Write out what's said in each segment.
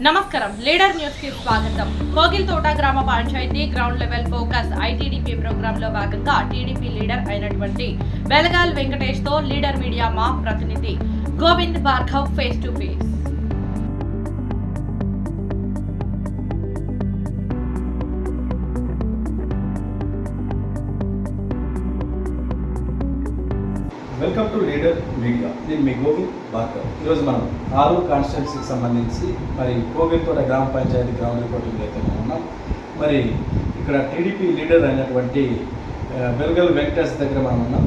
నమస్కారం. లీడర్ న్యూస్కి స్వాగతం కోగిల్తోట గ్రామ panchayati ground level focus ITDP ప్రోగ్రామ్లో భాగంగా టీడీపీ లీడర్ అయినటువంటి బెలగాల్ వెంకటేష్తో లీడర్ మీడియా మా ప్రతినిధి Govind Bhargav face to face welcome to leader media నేను మీ గోవింద్ భార్గవ్. ఈరోజు మనం ఆరు కాన్స్టిట్యున్సీకి సంబంధించి మరి కోవిల్తోట గ్రామ పంచాయతీ గ్రౌండ్ రిపోర్టింగ్ అయితే మనం ఉన్నాం. మరి ఇక్కడ టీడీపీ లీడర్ అయినటువంటి బెల్గల్ వెంకటేష్ దగ్గర మనం ఉన్నాం.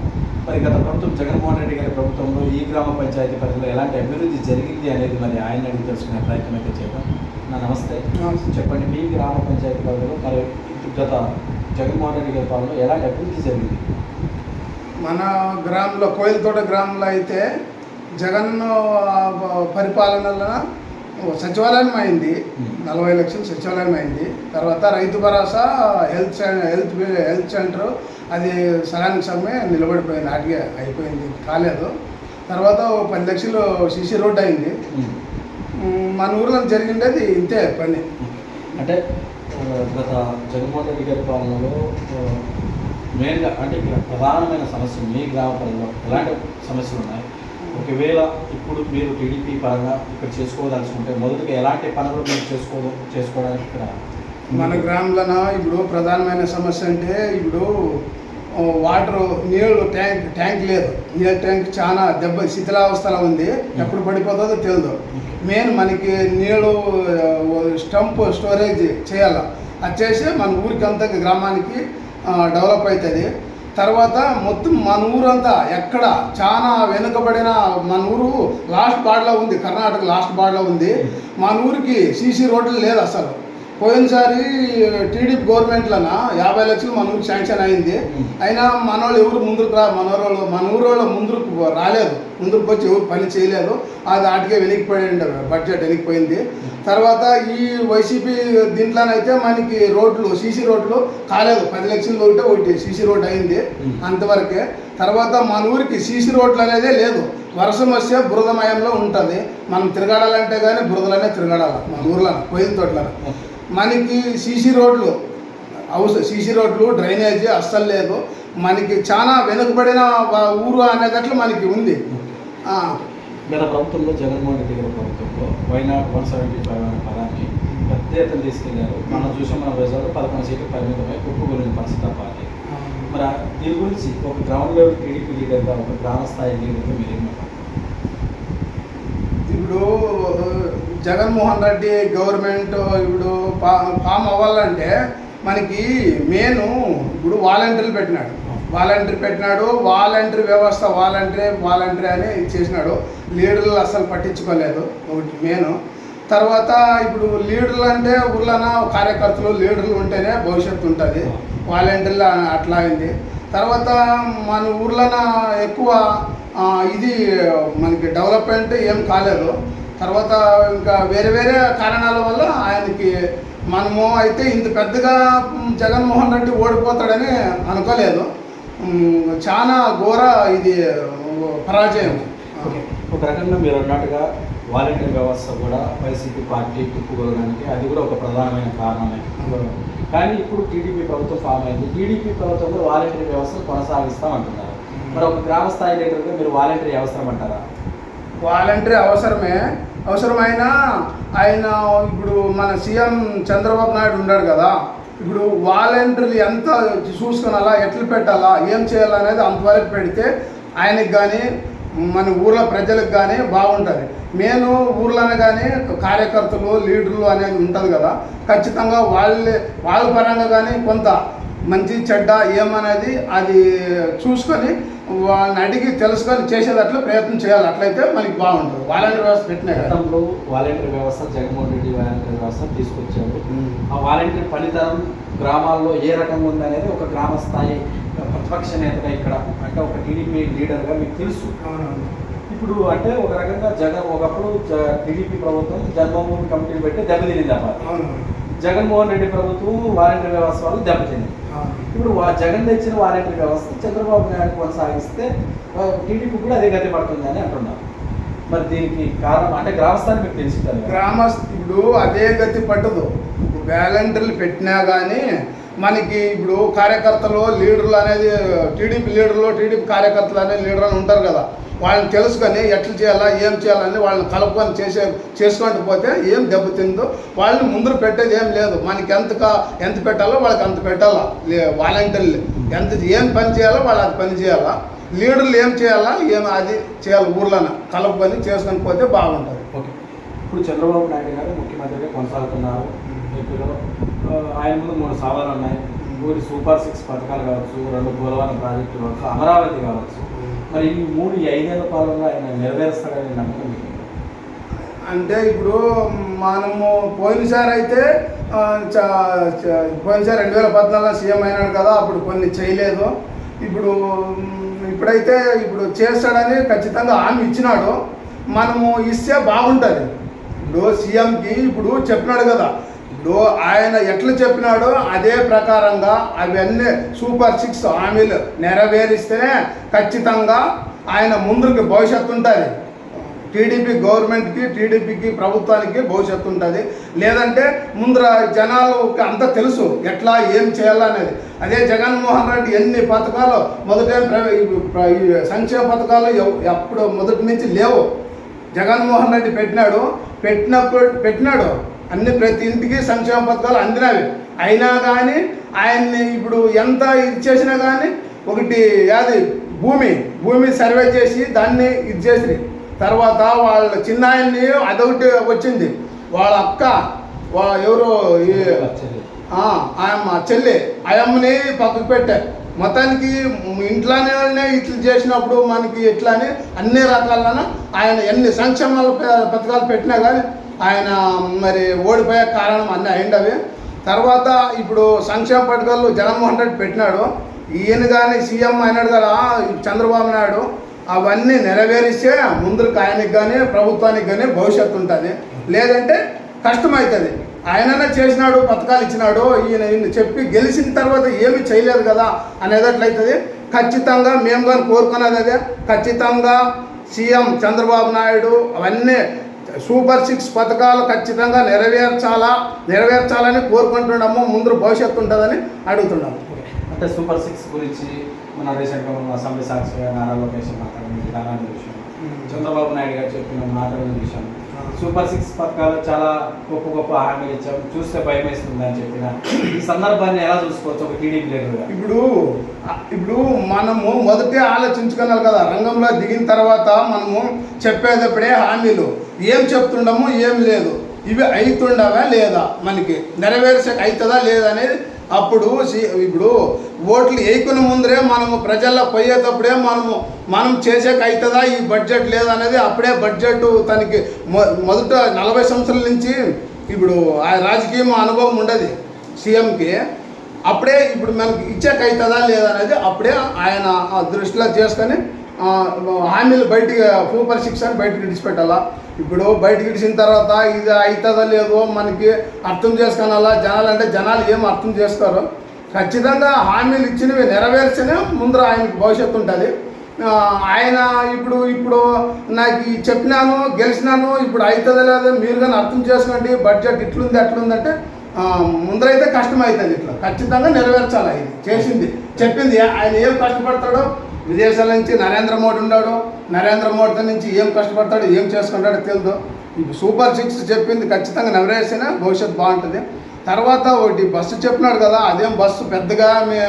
మరి గత ప్రభుత్వం జగన్మోహన్ రెడ్డి గారి ప్రభుత్వంలో ఈ గ్రామ పంచాయతీ పరిధిలో ఎలాంటి అభివృద్ధి జరిగింది అనేది మరి ఆయన అడిగి తెలుసుకునే ప్రయత్నం అయితే చేద్దాం. నా నమస్తే. చెప్పండి మీ గ్రామ పంచాయతీ పరిధిలో మరి గత జగన్మోహన్ రెడ్డి గారి పాలనలో ఎలాంటి అభివృద్ధి జరిగింది? మన గ్రామంలో కోయిలతోట గ్రామంలో అయితే జగన్ పరిపాలనలో సచివాలయం అయింది. నలభై లక్షలు సచివాలయం అయింది. తర్వాత Rythu Bharosa health health health centre అది సగానికి సగమే నిలబడిపోయింది. అడిగే అయిపోయింది. కాలేదు. తర్వాత పది లక్షలు సిసి రోడ్ అయింది. ఉమ్, మన ఊర్లో జరిగిండేది ఇంతే పని. అంటే గత జగన్మోహన్ రెడ్డి గారి పాలనలో మెయిన్గా అంటే ఇక్కడ ప్రధానమైన సమస్యలు మీ గ్రామ పరిధిలో ఎలాంటి సమస్యలు ఉన్నాయి? ఒకవేళ ఇప్పుడు మీరు టీడీపీ పరంగా ఇక్కడ చేసుకోదలుచుకుంటే మొదటిగా ఎలాంటి పనులు మీరు చేసుకో చేసుకోవడానికి ఇక్కడ మన గ్రామంలో ఇప్పుడు ప్రధానమైన సమస్య అంటే ఇప్పుడు వాటర్ నీళ్ళు ట్యాంక్ ట్యాంక్ లేదు. నీళ్ళ ట్యాంక్ చాలా దెబ్బ శిథిలావస్థలో ఉంది. ఎప్పుడు పడిపోతుందో తెలియదు మెయిన్ మనకి నీళ్ళు స్టంప్ స్టోరేజ్ చేయాల. అది చేసి మన ఊరికి అంతా గ్రామానికి డెవలప్ అవుతుంది తర్వాత మొత్తం మన ఊరంతా ఎక్కడ చాలా వెనుకబడిన మన ఊరు లాస్ట్ బాడ్లో ఉంది. కర్ణాటక లాస్ట్ బాడ్లో ఉంది. మన ఊరికి సీసీ రోడ్లు లేదు అసలు. పోయినసారి టీడీపీ గవర్నమెంట్లోన? యాభై లక్షలు మన ఊరికి శాంక్షన్ అయింది. అయినా మన వాళ్ళు ఎవరు ముందుకు రా మన ఊరు మన ఊరు వాళ్ళు ముందుకు రాలేదు. ముందుకు వచ్చి ఎవరు పని చేయలేదు. అది ఆటికే వెలిగిపోయింది బడ్జెట్ వెలిగిపోయింది. తర్వాత ఈ వైసీపీ దీంట్లోనైతే మనకి రోడ్లు సీసీ రోడ్లు కాలేదు. పది లక్షలు ఒకటే ఒకటి సీసీ రోడ్ అయింది అంతవరకే. తర్వాత మన ఊరికి సీసీ రోడ్లు అనేదే లేదు. వర్షం వస్తే బురదమయంలో ఉంటుంది. మనం తిరగాడాలంటే కానీ బురదలనే తిరగాడాలి మన ఊర్లో పోయిన తోటలో మనకి సీసీ రోడ్లు అవసరం సీసీ రోడ్లు డ్రైనేజీ అస్సలు లేదు మనకి చాలా వెనుకబడిన ఊరు అనేటట్లు మనకి ఉంది. గత ప్రభుత్వంలో జగన్మోహన్ రెడ్డి గారి ప్రభుత్వంలో వైనాట్ వన్ సెవెంటీ ఫైవ్ అనే పదాన్ని పెద్ద ఎత్తున తీసుకెళ్ళారు. మనం చూసాం మన రిజల్ట్ పదకొండు సీట్లు పరిమితమై కుప్పగొలిన పరిస్థితి పార్టీ. మరి దీని గురించి ఒక గ్రౌండ్ లెవెల్ టీడీపీ లీడర్గా ఒక గ్రామ స్థాయి లీడర్గా మీరు? ఇప్పుడు జగన్మోహన్ రెడ్డి గవర్నమెంట్ ఇప్పుడు ఫామ్ అవ్వాలంటే మనకి మెయిన్ ఇప్పుడు వాలంటీర్లు పెట్టినాడు. వాలంటీర్ పెట్టినాడు వాలంటీర్ వ్యవస్థ వాలంటీరే వాలంటీర్ అని చేసినాడు. లీడర్లు అసలు పట్టించుకోలేదు ఒకటి మెయిన్ తర్వాత ఇప్పుడు లీడర్లు అంటే ఊర్లోన కార్యకర్తలు లీడర్లు ఉంటేనే భవిష్యత్తు ఉంటుంది. వాలంటీర్లు అట్లా అయింది. తర్వాత మన ఊర్లోన ఎక్కువ ఇది మనకి డెవలప్మెంట్ ఏం కాలేదు. తర్వాత ఇంకా వేరే వేరే కారణాల వల్ల ఆయనకి మనము అయితే ఇంత పెద్దగా జగన్మోహన్ రెడ్డి ఓడిపోతాడని అనుకోలేదు. చాలా ఘోర ఇది పరాజయం. ఒక రకంగా మీరు అన్నట్టుగా వాలంటీర్ వ్యవస్థ కూడా వైసీపీ పార్టీ తిప్పుకోవడానికి అది కూడా ఒక ప్రధానమైన కారణమే. కానీ ఇప్పుడు టీడీపీ ప్రభుత్వం ఫామ్ అయింది. టీడీపీ ప్రభుత్వంలో వాలంటీర్ వ్యవస్థను కొనసాగిస్తాం అంటున్నారు మరి ఒక గ్రామ స్థాయి లీడర్గా మీరు వాలంటీర్ అవసరం అంటారా? వాలంటీర్ అవసరమే. అవసరమైన ఆయన ఇప్పుడు మన సీఎం చంద్రబాబు నాయుడు ఉన్నాడు కదా ఇప్పుడు వాలంటీర్లు ఎంత చూసుకునాలా ఎట్లా పెట్టాలా ఏం చేయాలనేది అంతవరకు పెడితే ఆయనకి కానీ మన ఊర్లో ప్రజలకు కానీ బాగుంటుంది. నేను ఊర్లోనే కానీ కార్యకర్తలు లీడర్లు అనేది ఉంటుంది కదా ఖచ్చితంగా వాళ్ళే వాళ్ళ పరంగా కానీ కొంత మంచి చెడ్డ ఏమనేది అది చూసుకొని వాళ్ళని అడిగి తెలుసుకొని చేసేటట్లు ప్రయత్నం చేయాలి. అట్లయితే మనకి బాగుంటుంది. వాలంటీర్ వ్యవస్థ పెట్టినా గతంలో వాలంటీర్ వ్యవస్థ జగన్మోహన్ రెడ్డి వాలంటీర్ వ్యవస్థ తీసుకొచ్చారు. ఆ వాలంటీర్ పనితనం గ్రామాల్లో ఏ రకంగా ఉందనేది ఒక గ్రామ స్థాయి ప్రతిపక్ష నేతగా ఇక్కడ అంటే ఒక టీడీపీ లీడర్గా మీకు తెలుసు. ఇప్పుడు అంటే ఒక రకంగా జగన్ ఒకప్పుడు జ- టీడీపీ ప్రభుత్వం జన్మభూమి కమిటీలు పెట్టి అన్నమాట అవునవును. జగన్మోహన్ రెడ్డి ప్రభుత్వం వాలంటీర్ వ్యవస్థ వల్ల దెబ్బతింది. ఇప్పుడు జగన్ తెచ్చిన వాలంటీర్ వ్యవస్థ చంద్రబాబు నాయుడు కొనసాగిస్తే టీడీపీ కూడా అదే గతి పడుతుంది అని అంటున్నారు. మరి దీనికి కారణం అంటే గ్రామస్థాన్ని మీకు తెలిసింది? కదా ఇప్పుడు అదే గతి పట్టదు. వ్యాలంటీర్లు పెట్టినా కానీ మనకి ఇప్పుడు కార్యకర్తలు లీడర్లు అనేది టీడీపీ లీడర్లు టీడీపీ కార్యకర్తలు అనేది లీడర్లు ఉంటారు కదా. వాళ్ళని తెలుసుకొని ఎట్లా చేయాలా ఏం చేయాలని వాళ్ళని కలుపుకొని చేసే చేసుకుంటూ పోతే ఏం దెబ్బతిందో వాళ్ళని ముందర పెట్టేది ఏం లేదు. మనకి ఎంత కా- ఎంత పెట్టాలో వాళ్ళకి అంత పెట్టాలా. వాలంటీర్లు ఎంత ఏం పని చేయాలో వాళ్ళు అది పని చేయాలా. లీడర్లు ఏం చేయాలా ఏం అది చేయాలి ఊర్లోన. కలుపుకొని చేసుకొని పోతే బాగుంటుంది. ఓకే. ఇప్పుడు చంద్రబాబు నాయుడు గారు ముఖ్యమంత్రిగా కొనసాగుతున్నారు. ఆయన ముందు మూడు సవాళ్ళు ఉన్నాయి. మూడు సూపర్ సిక్స్ పథకాలు కావచ్చు రెండు పోలవరం ప్రాజెక్టులు కావచ్చు అమరావతి కావచ్చు. మరి ఈ మూడు ఐదేళ్ళ పాలనలో ఆయన నెరవేరుస్తాడని నమ్మకం అంటే ఇప్పుడు మనము పోయినసారి అయితే పోయినసారి రెండు వేల పద్నాలుగులో సీఎం అయినాడు కదా అప్పుడు కొన్ని చేయలేదు. ఇప్పుడు ఇప్పుడైతే ఇప్పుడు చేస్తాడని ఖచ్చితంగా హామీ ఇచ్చినాడు. మనము ఇస్తే బాగుంటుంది. ఇప్పుడు సీఎంకి ఇప్పుడు చెప్పినాడు కదా ఇప్పుడు ఆయన ఎట్లా చెప్పినాడో అదే ప్రకారంగా అవన్నీ సూపర్ సిక్స్ హామీలు నెరవేరిస్తేనే ఖచ్చితంగా ఆయన ముందుకి భవిష్యత్తు ఉంటుంది. టీడీపీ గవర్నమెంట్కి టీడీపీకి ప్రభుత్వానికి భవిష్యత్తు ఉంటుంది. లేదంటే ముందర జనాలకి అంతా తెలుసు ఎట్లా ఏం చేయాలనేది అదే జగన్మోహన్ రెడ్డి ఎన్ని పథకాలు మొదట సంక్షేమ పథకాలు ఎప్పుడు మొదటి నుంచి లేవు. జగన్మోహన్ రెడ్డి పెట్టినాడు. పెట్టినప్పుడు పెట్టినాడు. అన్ని ప్రతి ఇంటికి సంక్షేమ పథకాలు అందినవి అయినా కానీ ఆయన్ని ఇప్పుడు ఎంత ఇది చేసినా కానీ ఒకటి అది భూమి భూమి సర్వే చేసి దాన్ని ఇది చేసి తర్వాత వాళ్ళ చిన్నాయన్ని అదొకటి వచ్చింది. వాళ్ళ అక్క వా ఎవరు ఆయమ్మ చెల్లి ఆయమ్మని పక్కకు పెట్టా. మొత్తానికి ఇంట్లోనే ఇట్లా చేసినప్పుడు మనకి ఇట్లా అని అన్ని రకాలన ఆయన ఎన్ని సంక్షేమాల పథకాలు పెట్టినా కానీ ఆయన మరి ఓడిపోయే కారణం అన్నీ అయిండవి. తర్వాత ఇప్పుడు సంక్షేమ పథకాలు జగన్మోహన్ రెడ్డి పెట్టినాడు. ఈయన కానీ సీఎం అయినాడు కదా చంద్రబాబు నాయుడు అవన్నీ నెరవేరిస్తే ముందుకు ఆయనకి కానీ ప్రభుత్వానికి కానీ భవిష్యత్తు ఉంటుంది. లేదంటే కష్టమవుతుంది ఆయననే చేసినాడు పథకాలు ఇచ్చినాడు ఈయన ఈయన చెప్పి గెలిచిన తర్వాత ఏమీ చేయలేదు కదా అనేదట్లయితుంది ఖచ్చితంగా మేము కానీ కోరుకున్నది అదే. ఖచ్చితంగా సీఎం చంద్రబాబు నాయుడు అవన్నీ సూపర్ సిక్స్ పథకాలు ఖచ్చితంగా నెరవేర్చాలా నెరవేర్చాలని కోరుకుంటున్నాము ముందు భవిష్యత్తు ఉంటుందని అడుగుతున్నాము. అంటే సూపర్ సిక్స్ గురించి మన రీసెంట్గా అసెంబ్లీ సాక్షిగా నారా లోకేష్ మాట్లాడిన విధానాన్ని విషయం చంద్రబాబు నాయుడు గారు చెప్పిన మాటల విషయం సూపర్ సిక్స్ పథకాలు చాలా గొప్ప గొప్ప హామీలు ఇచ్చాం. చూస్తే భయం వేస్తుంది అని చెప్పిన ఈ సందర్భాన్ని ఎలా చూసుకోవచ్చు ఒక టీడీపీ లీడర్గా ఇప్పుడు ఇప్పుడు మనము మొదటే ఆలోచించుకోవాలి కదా రంగంలో దిగిన తర్వాత మనము చెప్పేటప్పుడే హామీలు. ఏం చెప్తుండము ఏం లేదు. ఇవి అవుతుండవా లేదా మనకి? నెరవేర్చక అవుతుందా లేదా అనేది అప్పుడు ఇప్పుడు ఓట్లు వేయకుని ముందరే మనము ప్రజల్లో పోయేటప్పుడే మనము మనం చేసేక అవుతుందా ఈ బడ్జెట్ లేదనేది అప్పుడే బడ్జెట్ తనకి మొ- మొదట నలభై సంవత్సరాల నుంచి ఇప్పుడు ఆ రాజకీయం అనుభవం ఉండదు సీఎంకి. అప్పుడే ఇప్పుడు మనకి ఇచ్చాక అవుతుందా లేదా అనేది అప్పుడే ఆయన ఆ దృష్టిలో చేసుకొని హామీలు బయటికి సూపర్ సిక్స్ అని బయటకు విడిచిపెట్టాలా? ఇప్పుడు బయటకు విడిచిన తర్వాత ఇది అవుతుందో లేదో మనకి అర్థం చేసుకోనాలా జనాలు అంటే జనాలు ఏం అర్థం చేసుకోరు. ఖచ్చితంగా హామీలు ఇచ్చినవి నెరవేర్చనే ముందర ఆయనకు భవిష్యత్తు ఉంటుంది. ఆయన ఇప్పుడు ఇప్పుడు నాకు ఈ చెప్పినాను గెలిచినాను ఇప్పుడు అవుతుందో లేదో మీరు కానీ అర్థం చేసుకోండి. బడ్జెట్ ఇట్లుంది అట్లుందంటే ముందరైతే కష్టం అవుతుంది ఇట్లా. ఖచ్చితంగా నెరవేర్చాలి ఆయన చేసింది. చెప్పింది. ఆయన ఏం కష్టపడతాడో విదేశాల నుంచి నరేంద్ర మోడీ ఉన్నాడు. నరేంద్ర మోడీ నుంచి ఏం కష్టపడతాడు ఏం చేసుకుంటాడో తెలియదు. ఇప్పుడు సూపర్ సిక్స్ చెప్పింది ఖచ్చితంగా నెవరేసినా భవిష్యత్తు బాగుంటుంది. తర్వాత ఒకటి బస్సు చెప్పినాడు కదా అదేం బస్సు పెద్దగా మే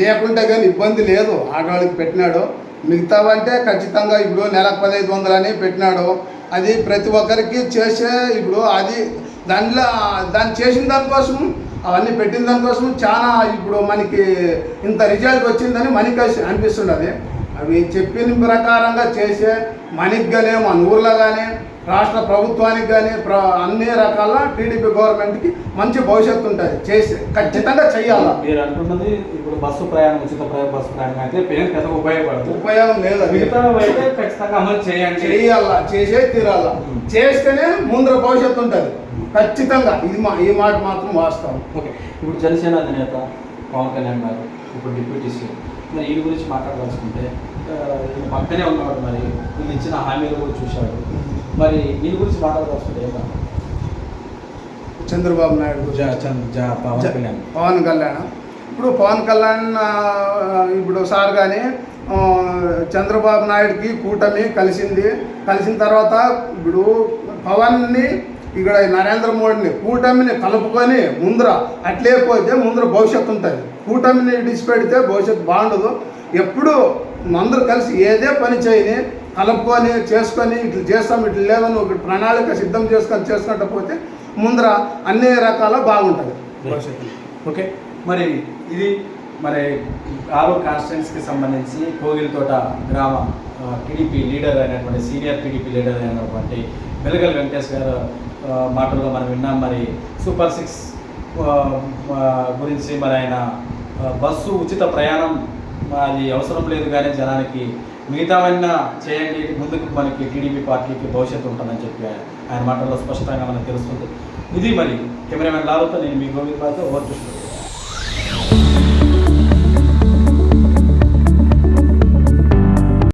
లేకుంటే కానీ ఇబ్బంది లేదు. ఆడవాళ్ళకి పెట్టినాడు. మిగతావంటే ఖచ్చితంగా ఇప్పుడు నెలకు పదహైదు వందలని పెట్టినాడు. అది ప్రతి ఒక్కరికి చేసే ఇప్పుడు అది దాంట్లో దాన్ని చేసిన దానికోసం అవన్నీ పెట్టిన దానికోసం చాలా ఇప్పుడు మనకి ఇంత రిజల్ట్ వచ్చిందని మనకి అనిపిస్తున్నది అవి చెప్పిన ప్రకారంగా చేసే మనకి కానీ మన ఊర్లో కానీ రాష్ట్ర ప్రభుత్వానికి కానీ ప్ర అన్ని రకాల టీడీపీ గవర్నమెంట్కి మంచి భవిష్యత్తు ఉంటుంది. చేసి ఖచ్చితంగా చెయ్యాలి? మీరు అంటున్నది ఇప్పుడు బస్సు ప్రయాణం ఉచిత ప్రయాణ బస్సు ప్రయాణం అయితే పేరు పెద్ద ఉపయోగపడదు. ఉపయోగం లేదు. మిగతా అయితే ఖచ్చితంగా అమలు చేయండి. చేయాల? చేసే తీరాల? చేస్తేనే ముందర భవిష్యత్తు ఉంటుంది. ఖచ్చితంగా. ఇది మా ఈ మాట మాత్రం వాస్తవం. ఓకే. ఇప్పుడు జనసేన అధినేత పవన్ కళ్యాణ్ గారు ఇప్పుడు డిప్యూటీ సీఎం. మరి ఈ గురించి మాట్లాడదలుచుకుంటే పక్కనే ఉన్నాడు మరి. వీళ్ళు ఇచ్చిన హామీలు కూడా చూశాడు. మరి దీని గురించి ఏమన్నా చంద్రబాబు నాయుడు పవన్ కళ్యాణ్. పవన్ కళ్యాణ్. ఇప్పుడు పవన్ కళ్యాణ్ ఇప్పుడు సార్ కానీ చంద్రబాబు నాయుడుకి కూటమి కలిసింది. కలిసిన తర్వాత ఇప్పుడు పవన్ని ఇక్కడ నరేంద్ర మోడీని కూటమిని కలుపుకొని ముందర అట్లే పోతే ముందర భవిష్యత్తు ఉంటుంది. కూటమిని విడిచిపెడితే భవిష్యత్తు బాగుండదు. ఎప్పుడు అందరూ కలిసి ఏదే పని చేయని కలుపుకొని చేసుకొని ఇట్లా చేస్తాం ఇట్లా లేదని ఒక ప్రణాళిక సిద్ధం చేసుకొని చేసుకుంటూ పోతే ముందర అన్ని రకాల బాగుంటుంది. భవిష్యత్తు ఓకే. మరి ఇది మరి ఆరో కాన్స్టిట్యున్సీకి సంబంధించి కోగిలితోట గ్రామ టీడీపీ లీడర్ అయినటువంటి సీనియర్ టీడీపీ లీడర్ అయినటువంటి వెలగల్ వెంకటేష్ గారు మాటల్లో మనం విన్నాం మరి సూపర్ సిక్స్ గురించి మరి ఆయన బస్సు ఉచిత ప్రయాణం అది అవసరం లేదు కానీ జనానికి మిగతావన్నా చేయండి ముందుకు మనకి టీడీపీ పార్టీకి భవిష్యత్తు ఉంటుందని చెప్పి ఆయన- ఆయన మాటల్లో స్పష్టంగా మనకు తెలుస్తుంది. ఇది మరి కెమెరామెన్ లాలుతో నేను మీ గోవింద్ బాతో ఓవర్ చూస్తున్నాను